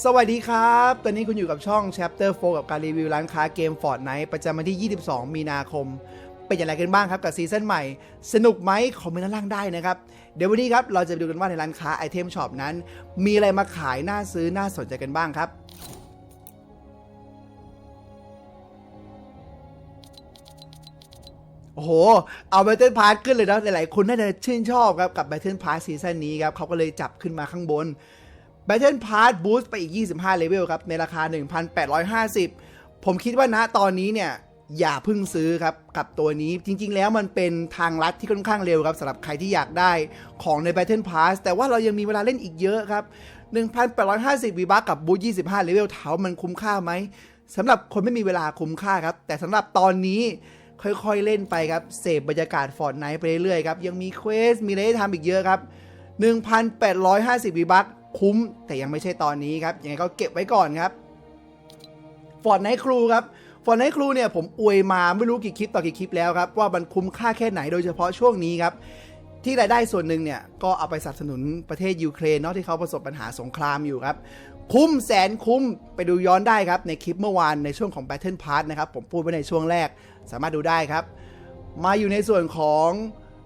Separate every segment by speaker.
Speaker 1: สวัสดีครับ ตอนนี้คุณอยู่กับช่อง Chapter 4 กับการรีวิวร้านค้าเกม Fortnite ประจำวันที่ 22 มีนาคม เป็นอย่างไรกันบ้างครับกับซีซั่นใหม่ สนุกไหมคอมเมนต์ด้านล่างได้นะครับ เดี๋ยววันนี้ครับเราจะไปดูกันว่าในร้านค้าไอเทมช็อปนั้น มีอะไรมาขายน่าซื้อน่าสนใจกันบ้างครับโอ้โห เอา Battle Pass ขึ้นเลยนะหลายๆ คนน่าจะชื่นชอบครับกับ Battle Pass ซีซั่นนี้ครับเขาก็เลยจับขึ้นมาข้างบน Battle Pass Boost ไปอีก 25 เลเวลครับ ในราคา 1,850 ผมคิดว่าณตอนนี้เนี่ย อย่าพึ่งซื้อครับ กับตัวนี้จริง ๆ แล้วมันเป็นทางลัดที่ค่อนข้างเร็วครับสำหรับใครที่อยากได้ของใน Battle Pass แต่ว่าเรายังมีเวลาเล่นอีกเยอะครับ 1,850วีบัคกับบูท25 เลเวลเถามันคุ้มค่าไหมสำหรับคนไม่มีเวลาคุ้มค่าครับ แต่สำหรับตอนนี้ค่อยๆ เล่นไปครับ เสพบรรยากาศฟอร์ดไนท์ไปเรื่อยๆครับ ยังมีเควส มีอะไรให้ทำอีกเยอะครับ 1,850วีบัค คุ้มแต่ยังไม่ใช่ตอนนี้ครับยังไงก็เก็บไว้ก่อนครับฟอร์ดไนท์ครูครับฟอร์ไนท์ครูเนี่ยผมอวยมาไม่รู้กี่คลิปต่อกี่คลิปแล้วครับ ว่ามันคุ้มค่าแค่ไหนโดยเฉพาะช่วงนี้ครับที่รายได้ส่วนหนึ่งเนี่ยก็เอาไปสนับสนุนประเทศยูเครนเนาะที่เขาประสบปัญหาสงครามอยู่ครับ คุ้มแสนคุ้มไปดูย้อนได้ครับ ในคลิปเมื่อวานในช่วงของ Battle Pass นะครับ ผมพูดไว้ในช่วงแรกสามารถดูได้ครับ มาอยู่ในส่วนของ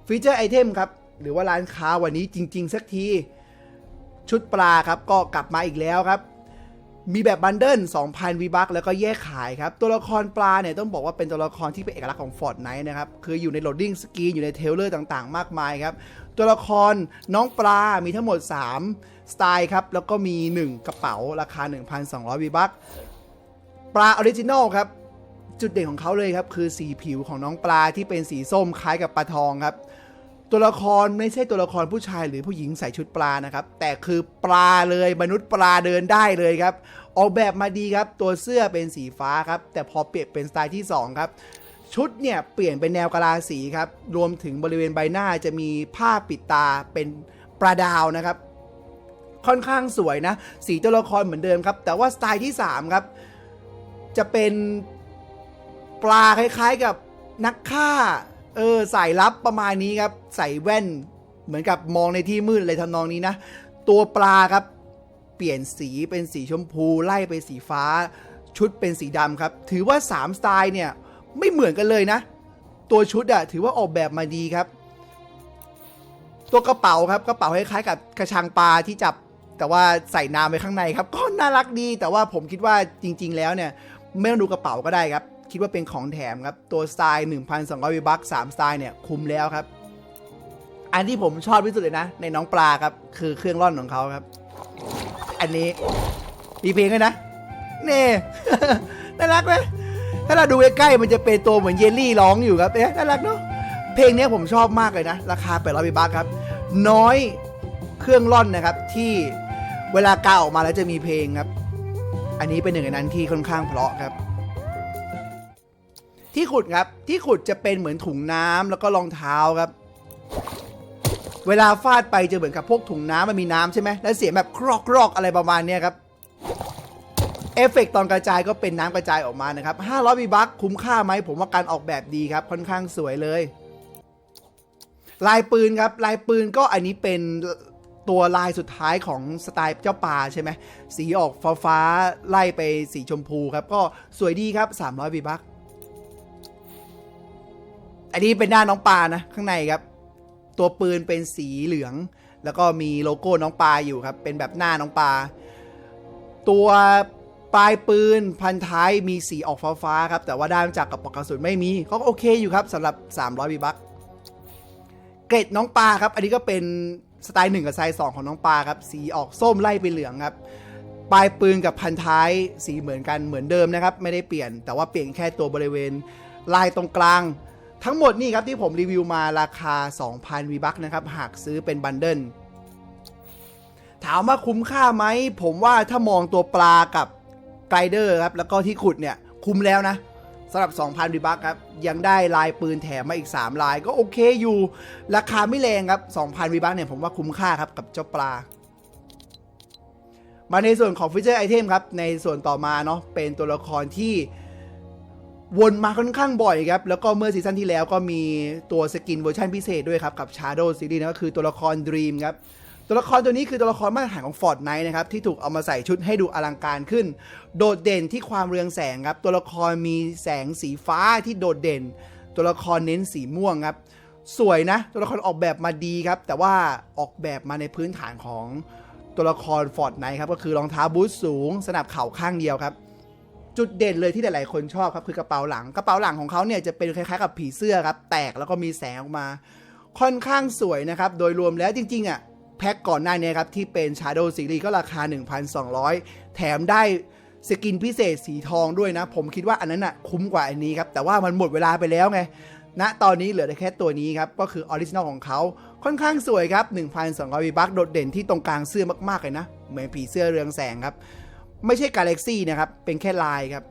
Speaker 1: ฟีเจอร์ไอเทมครับ หรือว่าร้านค้าวันนี้จริง ๆ สักที ชุดปลาครับก็กลับมาอีกแล้วครับ มีแบบบันเดิล2,000วีบัคแล้วก็แยกขายครับ ตัวละครปลาเนี่ยต้องบอกว่าเป็นตัวละครที่เป็นเอกลักษณ์ของ Fortnite นะครับ คืออยู่ในโหลดดิ้งสกรีนอยู่ในเทลเลอร์ต่างๆ มากมายครับ ตัวละครน้องปลา มีทั้งหมด 3 สไตล์ครับ แล้วก็มี 1 กระเป๋าราคา 1,200วีบัคปลาออริจินอลครับจุดเด่นของเขาเลยครับคือสีผิวของน้องปลาที่เป็นสีส้มคล้ายกับปลาทองครับ ตัวละครไม่ใช่ตัวละครผู้ชายหรือผู้หญิงใส่ชุดปลานะครับ แต่คือปลาเลยมนุษย์ปลาเดินได้เลยครับ ออกแบบมาดีครับตัวเสื้อเป็นสีฟ้าครับ แต่พอเปลี่ยนเป็นสไตล์ที่ 2 ครับ ชุดเนี่ยเปลี่ยนเป็นแนวกะลาสีครับ รวมถึงบริเวณใบหน้าจะมีผ้าปิดตาเป็นปลาดาวนะครับ ค่อนข้างสวยนะ สีตัวละครเหมือนเดิมครับ แต่ว่าสไตล์ที่ 3 ครับ จะเป็นปลาคล้ายๆกับนักฆ่า เออสายลับประมาณนี้ครับ ใส่แว่น เหมือนกับมองในที่มืดอะไรทำนองนี้นะ ตัวปลาครับ เปลี่ยนสีเป็นสีชมพูไล่ไปสีฟ้า ชุดเป็นสีดำครับ ถือว่า 3 สไตล์เนี่ย ไม่เหมือนกันเลยนะ ตัวชุดอะถือว่าออกแบบมาดีครับ ตัวกระเป๋าครับกระเป๋าคล้ายๆกับกระชังปลาที่จับแต่ว่าใส่น้ำไว้ข้างในครับ ก็น่ารักดี แต่ว่าผมคิดว่าจริง ๆ แล้วเนี่ย ไม่ต้องดูกระเป๋าก็ได้ครับ คิดว่าเป็นของแถมครับ ตัวสไตล์ 1,200วิบัก3สไตล์เนี่ยคุ้มแล้วครับ อันที่ผมชอบที่สุดเลยนะ ในน้องปลาครับ คือเครื่องร่อนของเขาครับ อันนี้มีเพลงด้วยนะเน่น่ารักไหมถ้าเราดูใกล้ๆมันจะเป็นตัวเหมือนเยลลี่ร้องอยู่ครับเอ๊ะน่ารักเนาะเพลงนี้ผมชอบมากเลยนะ ราคา800บาทครับ น้อยเครื่องร่อนนะครับที่เวลากาออกมาแล้วจะมีเพลงครับ อันนี้เป็นหนึ่งในนั้นที่ค่อนข้างเพราะครับ ที่ขุดครับ ที่ขุดจะเป็นเหมือนถุงน้ำแล้วก็รองเท้าครับ เวลาฟาดไปจะเหมือนกับพวกถุงน้ำมันมีน้ำใช่ไหมแล้วเสียงแบบครอกครอกอะไรประมาณนี้ครับเอฟเฟกต์ตอนกระจายก็เป็นน้ำกระจายออกมานะครับ500บีบัคคุ้มค่าไหมผมว่าการออกแบบดีครับ ค่อนข้างสวยเลย ลายปืนครับ ลายปืนก็อันนี้เป็นตัวลายสุดท้ายของสไตล์เจ้าป่าใช่ไหมสีออกฟ้าฟ้าๆไล่ไปสีชมพูครับ ก็สวยดีครับ300บีบัค อันนี้เป็นหน้าน้องปลานะข้างในครับ ตัวปืนเป็นสีเหลือง แล้วก็มีโลโก้น้องปลาอยู่ครับ เป็นแบบหน้าน้องปลาตัวปลายปืนพันท้ายมีสีออกฟ้าๆครับ แต่ว่าด้านจากกับปอกกระสุนไม่มีก็โอเคอยู่ครับสำหรับ 300บีบัคเกรดน้องปลาครับ อันนี้ก็เป็นสไตล์หนึ่งกับสไตล์สองของน้องปลาครับ สีออกส้มไล่ไปเหลืองครับ ปลายปืนกับพันท้ายสีเหมือนกันเหมือนเดิมนะครับ ไม่ได้เปลี่ยน แต่ว่าเปลี่ยนแค่ตัวบริเวณลายตรงกลาง ทั้งหมดนี่ครับที่ผมรีวิวมาราคา 2,000วีบัคนะครับ หากซื้อเป็นบันเดิลถามว่าคุ้มค่าไหม ผมว่าถ้ามองตัวปลากับไกลเดอร์ครับ แล้วก็ที่ขุดเนี่ย คุ้มแล้วนะสำหรับ 2,000วีบัคครับ ยังได้ลายปืนแถมมาอีก 3 ลายก็โอเคอยู่ ราคาไม่แรงครับ 2,000วีบัคเนี่ยผมว่าคุ้มค่าครับกับเจ้าปลามาในส่วนของฟีเจอร์ไอเทมครับ ในส่วนต่อมาเนาะเป็นตัวละครที่ วนมาค่อนข้างบ่อยครับ แล้วก็เมื่อซีซั่นที่แล้วก็มีตัวสกินเวอร์ชันพิเศษด้วยครับ กับ Shadow Series นะก็คือตัวละคร Dream ครับ ตัวละครตัวนี้คือตัวละครมาตรฐานของ Fortnite นะครับ ที่ถูกเอามาใส่ชุดให้ดูอลังการขึ้น โดดเด่นที่ความเรืองแสงครับ ตัวละครมีแสงสีฟ้าที่โดดเด่น ตัวละครเน้นสีม่วงครับ สวยนะ ตัวละครออกแบบมาดีครับ แต่ว่าออกแบบมาในพื้นฐานของตัวละคร Fortnite ครับก็คือรองเท้าบูทสูง สนับเข่าข้างเดียวครับ จุดเด่นเลยที่หลาย ๆ คนชอบครับคือกระเป๋าหลังกระเป๋าหลังของเขาเนี่ยจะเป็นคล้าย ๆ กับผีเสื้อครับ แตกแล้วก็มีแสงออกมา ค่อนข้างสวยนะครับ โดยรวมแล้วจริง ๆ อะ แพ็คก่อนหน้านี้ครับ ที่เป็น Shadow Series ก็ราคา 1,200 แถมได้สกินพิเศษสีทองด้วยนะ ผมคิดว่าอันนั้นอะคุ้มกว่าอันนี้ครับ แต่ว่ามันหมดเวลาไปแล้วไงณตอนนี้เหลือแต่แค่ตัวนี้ครับ ก็คือออริจินอลของเขาค่อนข้างสวยครับ1,200วีบัคโดดเด่นที่ตรงกลางเสื้อมากๆเลยนะ เหมือนผีเสื้อเรืองแสงครับ ไม่ใช่กาแล็กซี่นะครับ เป็นแค่ลายครับ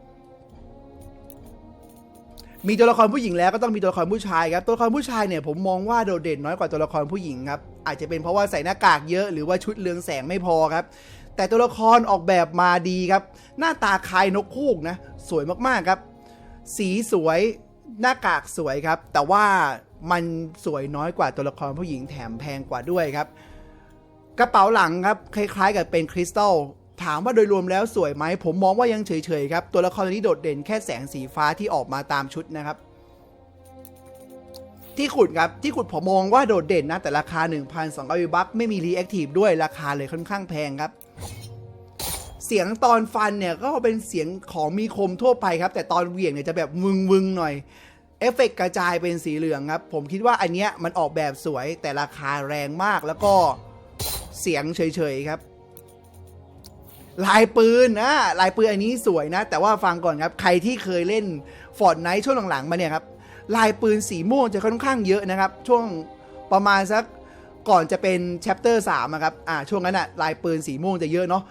Speaker 1: มีตัวละครผู้หญิงแล้วก็ต้องมีตัวละครผู้ชายครับ ตัวละครผู้ชายเนี่ยผมมองว่าโดดเด่นน้อยกว่าตัวละครผู้หญิงครับ อาจจะเป็นเพราะว่าใส่หน้ากากเยอะหรือว่าชุดเรืองแสงไม่พอครับ แต่ตัวละครออกแบบมาดีครับ หน้าตาคล้ายนกคูกนะ สวยมากๆครับ สีสวยหน้ากากสวยครับ แต่ว่ามันสวยน้อยกว่าตัวละครผู้หญิงแถมแพงกว่าด้วยครับ กระเป๋าหลังครับ คล้ายๆกับเป็นคริสตัล ถามว่าโดยรวมแล้วสวยไหม ผมมองว่ายังเฉยๆครับ ตัวละครตัวนี้โดดเด่นแค่แสงสีฟ้าที่ออกมาตามชุดนะครับ ที่ขุดครับ ที่ขุดผมมองว่าโดดเด่นนะ แต่ราคา 1,200บัคไม่มีรีแอคทีฟด้วยราคาเลยค่อนข้างแพงครับ เสียงตอนฟันเนี่ย ก็เป็นเสียงของมีคมทั่วไปครับ แต่ตอนเหวี่ยงเนี่ยจะแบบวึงวึงๆหน่อยเอฟเฟกต์กระจายเป็นสีเหลืองครับ ผมคิดว่าอันเนี้ยมันออกแบบสวยแต่ราคาแรงมากแล้วก็เสียงเฉยๆครับ ลายปืนนะลายปืนอันนี้สวยนะ แต่ว่าฟังก่อนครับ ใครที่เคยเล่น Fortnite ช่วงหลังๆมาเนี่ยครับลายปืนสีม่วงจะค่อนข้างเยอะนะครับ ช่วงประมาณสักก่อนจะเป็น chapter 3อะครับอ่าช่วงนั้นอะลายปืนสีม่วงจะเยอะเนาะ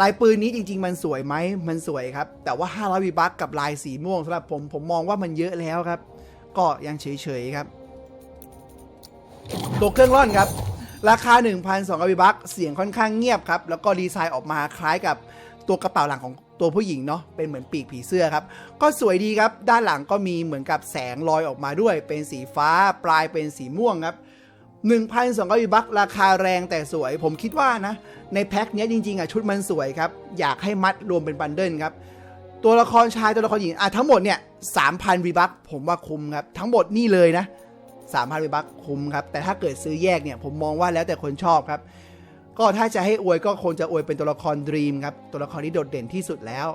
Speaker 1: ลายปืนนี้จริง ๆ มันสวยไหมมันสวยครับ แต่ว่า 500วิบัคกับลายสีม่วงสำหรับผมผมมองว่ามันเยอะแล้วครับ ก็ยังเฉยๆครับ ตัวเครื่องร่อนครับ ราคา 1,200วิบัคเสียงค่อนข้างเงียบครับ แล้วก็ดีไซน์ออกมาคล้ายกับตัวกระเป๋าหลังของตัวผู้หญิงเนาะเป็นเหมือนปีกผีเสื้อครับ ก็สวยดีครับ ด้านหลังก็มีเหมือนกับแสงลอยออกมาด้วย เป็นสีฟ้าปลายเป็นสีม่วงครับ1,200วิบัคราคาแรงแต่สวย ผมคิดว่านะ ในแพ็คเนี้ยจริงๆอะชุดมันสวยครับ อยากให้มัดรวมเป็นบันเดิลครับ ตัวละครชายตัวละครหญิงอะทั้งหมดเนี่ย3,000วิบัคผมว่าคุ้มครับ ทั้งหมดนี่เลยนะ 3,000วิบัคคุ้มครับ แต่ถ้าเกิดซื้อแยกเนี่ย ผมมองว่าแล้วแต่คนชอบครับ ก็ถ้าจะให้อวยก็คงจะอวยเป็นตัวละครดรีมครับ ตัวละครที่โดดเด่นที่สุดแล้ว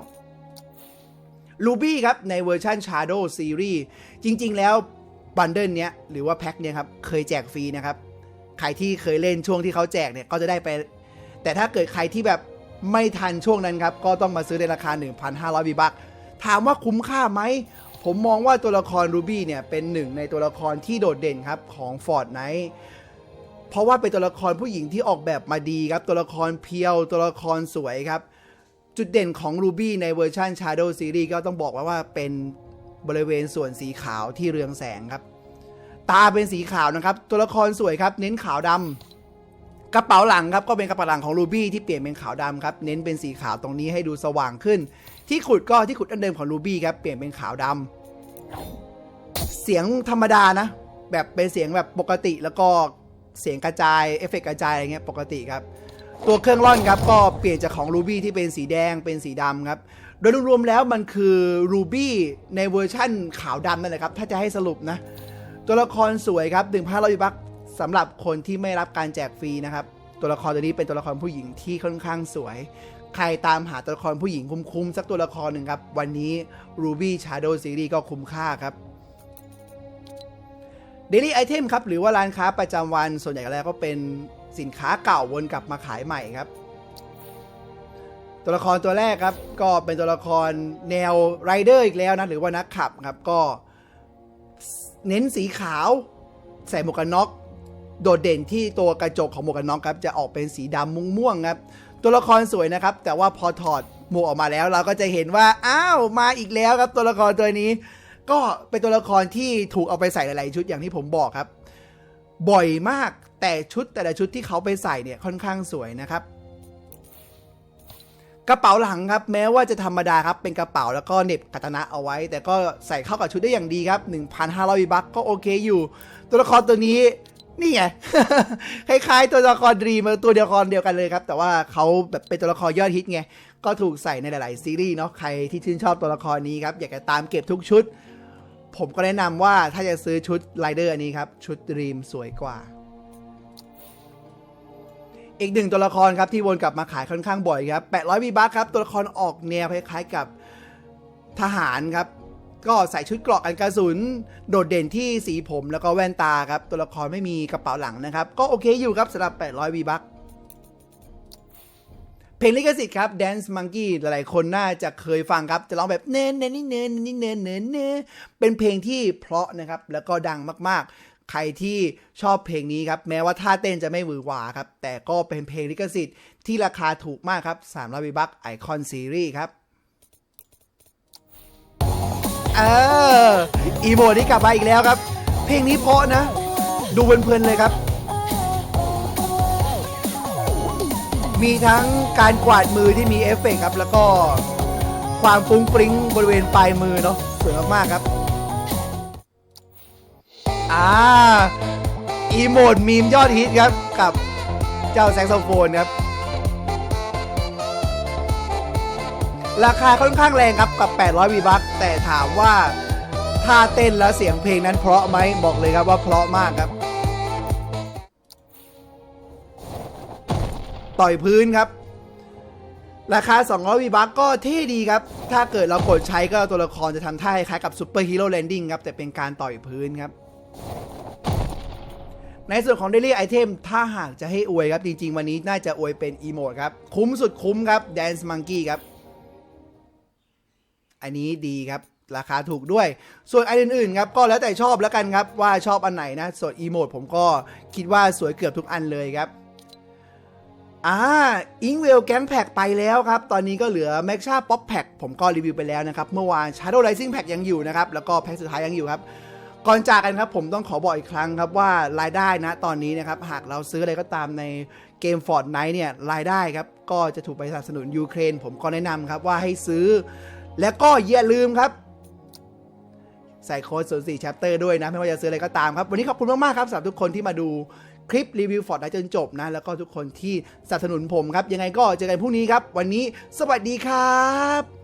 Speaker 1: ลูบี้ครับ ในเวอร์ชัน Shadow Series จริง ๆ แล้วบันเดิลเนี้ยหรือว่าแพ็คเนี้ยครับ เคยแจกฟรีนะครับ ใครที่เคยเล่นช่วงที่เขาแจกเนี่ยก็จะได้ไป แต่ถ้าเกิดใครที่แบบไม่ทันช่วงนั้นครับ ก็ต้องมาซื้อในราคา 1,500บีบักถามว่าคุ้มค่าไหม ผมมองว่าตัวละครรูบี้เนี่ยเป็นหนึ่งในตัวละครที่โดดเด่นครับของ Fortnite เพราะว่าเป็นตัวละครผู้หญิงที่ออกแบบมาดีครับ ตัวละครเพียว ตัวละครสวยครับ จุดเด่นของ Ruby ในเวอร์ชัน Shadow Series ก็ต้องบอกว่าว่าเป็นบริเวณส่วนสีขาวที่เรืองแสงครับ ตาเป็นสีขาวนะครับ ตัวละครสวยครับ เน้นขาวดำกระเป๋าหลังครับก็เป็นกระเป๋าหลังของ Ruby ที่เปลี่ยนเป็นขาวดำครับ เน้นเป็นสีขาวตรงนี้ให้ดูสว่างขึ้น ที่ขุดก็ที่ขุดอันเดิมของ Ruby ครับ เปลี่ยนเป็นขาวดำเสียงธรรมดานะ แบบเป็นเสียงแบบปกติแล้วก็เสียงกระจายเอฟเฟกต์กระจายอะไรเงี้ยปกติครับ ตัวเครื่องร่อนครับก็เปลี่ยนจากของ Ruby ที่เป็นสีแดงเป็นสีดำครับ โดยรวมๆแล้วมันคือ Ruby ในเวอร์ชั่นขาวดำนั่นแหละครับ ถ้าจะให้สรุปนะ ตัวละครสวยครับ1,500บักสำหรับคนที่ไม่รับการแจกฟรีนะครับ ตัวละครตัวนี้เป็นตัวละครผู้หญิงที่ค่อนข้างสวย ใครตามหาตัวละครผู้หญิงคุ้มๆสักตัวละครหนึ่งครับ วันนี้ Ruby Shadow Series ก็คุ้มค่าครับ Daily Item ครับ หรือว่าร้านค้าประจำวันส่วนใหญ่แล้วก็เป็นสินค้าเก่าวนกลับมาขายใหม่ครับ ตัวละครตัวแรกครับ ก็เป็นตัวละครแนวไรเดอร์อีกแล้วนะ หรือว่านักขับครับ ก็เน้นสีขาว ใส่หมวกกันน็อก โดดเด่นที่ตัวกระจกของหมวกกันน็อกครับ จะออกเป็นสีดำมุ้งม่วงครับ ตัวละครสวยนะครับ แต่ว่าพอถอดหมวกออกมาแล้วเราก็จะเห็นว่าอ้าวมาอีกแล้วครับ ตัวละครตัวนี้ ก็เป็นตัวละครที่ถูกเอาไปใส่หลาย ๆ ชุดอย่างที่ผมบอกครับ บ่อยมากแต่ชุดแต่ละชุดที่เขาไปใส่เนี่ยค่อนข้างสวยนะครับ กระเป๋าหลังครับ แม้ว่าจะธรรมดาครับ เป็นกระเป๋าแล้วก็เน็บกัตนะเอาไว้ แต่ก็ใส่เข้ากับชุดได้อย่างดีครับ 1,500บัคก็โอเคอยู่ ตัวละครตัวนี้ นี่ไง คล้ายๆตัวละครดรีมตัวเดียวละครเดียวกันเลยครับ แต่ว่าเขาแบบเป็นตัวละครยอดฮิตไง ก็ถูกใส่ในหลาย ๆ ซีรีส์เนาะ ใครที่ชื่นชอบตัวละครนี้ครับ อยากจะตามเก็บทุกชุด ผมก็แนะนำว่าถ้าจะซื้อชุดไรเดอร์อันนี้ครับ ชุดดรีมสวยกว่า อีกหนึ่งตัวละครครับที่วนกลับมาขายค่อนข้างบ่อยครับ800วีบัคครับ ตัวละครออกแนวคล้าย ๆ กับทหารครับ ก็ใส่ชุดเกราะกันกระสุน โดดเด่นที่สีผมแล้วก็แว่นตาครับ ตัวละครไม่มีกระเป๋าหลังนะครับ ก็โอเคอยู่ครับสำหรับ 800วีบัคเพลงลิขสิทธิ์ครับ Dance Monkey หลายๆคนน่าจะเคยฟังครับ จะร้องแบบเน้นเน้นนี่เน้นนี่เน้นเน้นเน้นเป็นเพลงที่เพราะนะครับ แล้วก็ดังมากๆ ใครที่ชอบเพลงนี้ครับ แม้ว่าท่าเต้นจะไม่หวือหวาครับ แต่ก็เป็นเพลงลิขสิทธิ์ที่ราคาถูกมากครับ300วีบัคไอคอนซีรีส์ครับ เอออีโมดนี่กลับมาอีกแล้วครับ เพลงนี้เพราะนะ ดูเพลินๆเลยครับ มีทั้งการกวาดมือที่มีเอฟเฟกต์ครับ แล้วก็ความฟุ้งฟริ้งบริเวณปลายมือเนาะสวยมากๆครับ อ่า อีโมดมีมยอดฮิตครับกับเจ้าแซกโซโฟนครับ ราคาค่อนข้างแรงครับกับ 800วีบัคแต่ถามว่าท่าเต้นและเสียงเพลงนั้นเพราะไหมบอกเลยครับว่าเพราะมากครับ ต่อยพื้นครับ ราคา 200วีบัคก็เท่ดีครับ ถ้าเกิดเรากดใช้ก็ตัวละครจะทำท่าคล้ายกับซูเปอร์ฮีโร่แลนดิ้งครับ แต่เป็นการต่อยพื้นครับ ในส่วนของ Daily Item ถ้าหากจะให้อวยครับ จริง ๆ วันนี้น่าจะอวยเป็นอีโมดครับ คุ้มสุดคุ้มครับ Dance Monkey ครับ อันนี้ดีครับราคาถูกด้วย ส่วนอันอื่นๆครับก็แล้วแต่ชอบแล้วกันครับว่าชอบอันไหนนะ ส่วนอีโมดผมก็คิดว่าสวยเกือบทุกอันเลยครับอ่าอิงเวลแก๊งแพ็กไปแล้วครับ ตอนนี้ก็เหลือแม็กชาป๊อปแพ็กผมก็รีวิวไปแล้วนะครับ เมื่อวาน Shadow Rising Pack ยังอยู่นะครับ แล้วก็แพ็กสุดท้ายยังอยู่ครับ ก่อนจากกันครับผมต้องขอบอกอีกครั้งครับว่ารายได้นะตอนนี้นะครับ หากเราซื้ออะไรก็ตามในเกม Fortnite เนี่ยรายได้ครับ ก็จะถูกไปสนับสนุนยูเครน ผมก็แนะนำครับว่าให้ซื้อ แล้วก็อย่าลืมครับ ใส่โค้ด04 chapter ด้วยนะ ไม่ว่าจะซื้ออะไรก็ตามครับ วันนี้ขอบคุณมาก ๆ ครับสำหรับทุกคนที่มาดูคลิปรีวิวฟอร์ดได้จนจบนะ แล้วก็ทุกคนที่สนับสนุนผมครับ ยังไงก็เจอกันพรุ่งนี้ครับ วันนี้สวัสดีครับ